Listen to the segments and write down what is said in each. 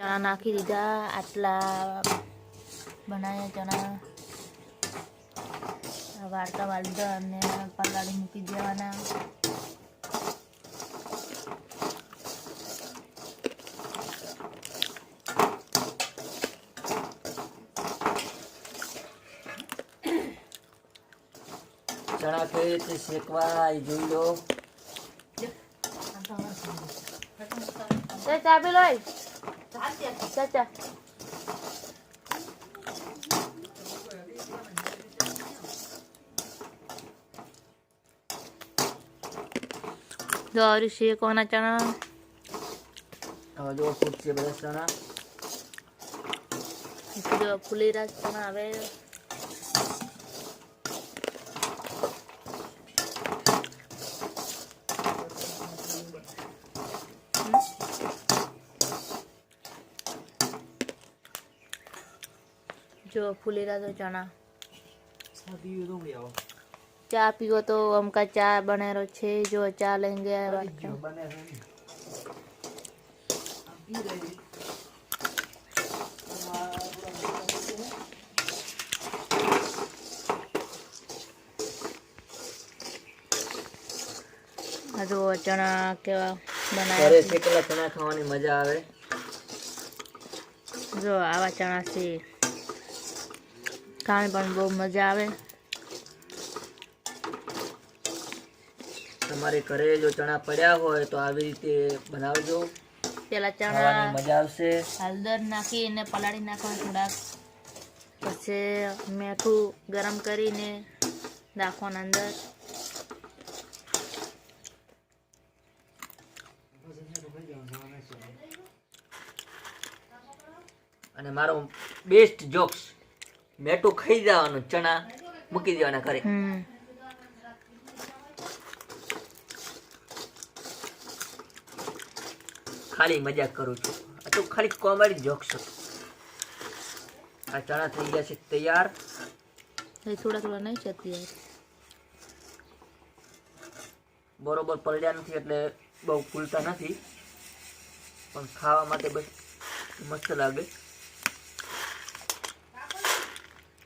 ચણા નાખી દીધા આટલા બનાવ્યા ચણા. વાળતા વાળતા અને પલાળી મૂકી દેવાના. ચણા કઈ રીતે શેકવા જોઈ લો. ચાબી ચા ચા દોરી શેકવાના ચણા જો ફૂટશે બધા ચણા ફૂલી ફુલેરા ચણા હવે જો ફુલેરા તો ચણા ચા પીવો તો અમકા ચા બનેલો છે જો ચા લઈને ગયા આ જો ચણા કેવા ઘરે બનાવ્યા છે શેકેલા ચણા ખાવાની મજા આવે જો આવા ચણા છે ખાવાની પણ બહુ મજા આવે. તમારે ઘરે જો ચણા પડ્યા હોય તો આવી રીતે બનાવજો. પેલા ચણા મજા આવશે. હળદર નાખીને પલાળી નાખવાનું થોડાક. પછી મીઠું ગરમ કરીને નાખવાનું અંદર. અને મારો બેસ્ટ જોક્સ મેટું ખાઈ જવાનું ચણા મૂકી દેવાના ઘરે. ખાલી મજાક કરું છું. આ તો ખાલી કોમેડી જોક્સ આ ચણા થઈ ગયા છે તૈયાર. એ થોડા થોડા નહીં છે તૈયાર બરોબર પલડ્યા નથી એટલે બહુ ફૂલતા નથી. પણ ખાવા માટે બસ મસ્ત લાગે.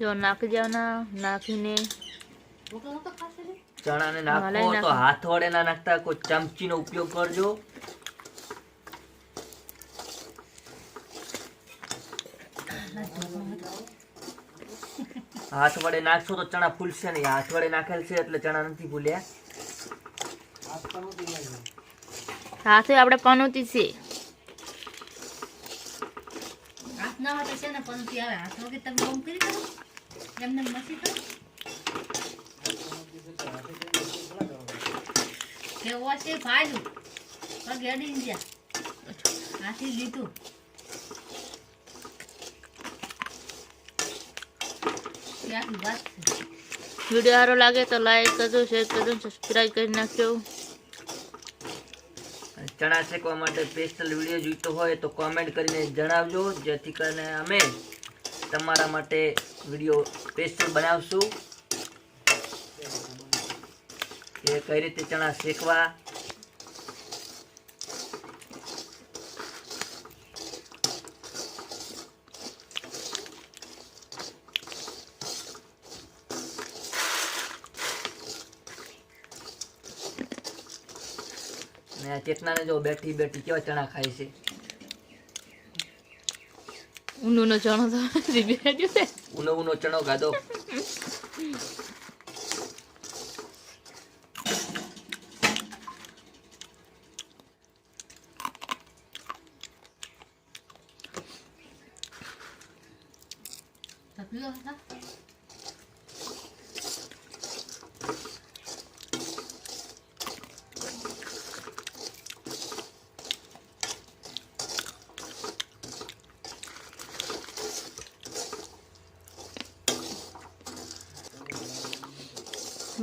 જો નાખી દેવાના નાખીને. ચણાને નાખો તો હાથ વડે ના નાખતા કોઈ ચમચીનો ઉપયોગ કરજો. હાથ વડે નાખશો તો ચણા ફૂલશે નહીં. હાથ વડે નાખેલ છે એટલે ચણા નથી ફૂલ્યા. હાથે આપણે પનોતી છે. હાથ ના હોય તો છે ને પંક્તિ આવે? હાથ વગર તમે ઓમ કરી દો એમને મસી કરો. કેવો છે ફાયદો પગ અડી ગયા. હાથી લીધું. વીડિયો સારો લાગે તો લાઈક કરજો શેર કરજો સબસ્ક્રાઈબ કરી નાખજો. ચણા શેકવા માટે સ્પેશિયલ વીડિયો જોઈતો હોય તો કોમેન્ટ કરીને જણાવજો. જેથી કરીને અમે તમારા માટે વીડિયો સ્પેશિયલ બનાવશું. કે કઈ રીતે ચણા શેકવા ને આ ચેતનાને જો બેઠી બેઠી કેવા ચણા ખાય છે. ઊંડુનો ચણો તો રીબેડ્યો છે. ઉનો ઉનો ચણો ખાધો. તો પીવો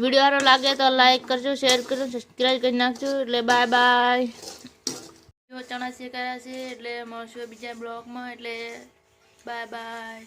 વીડિયો સારો લાગે તો લાઈક કરજો શેર કરજો સબસ્ક્રાઈબ કરી નાખજો. એટલે બાય બાય ચણા શેકાયા છે, એટલે મળશું બીજા બ્લોગમાં. એટલે બાય બાય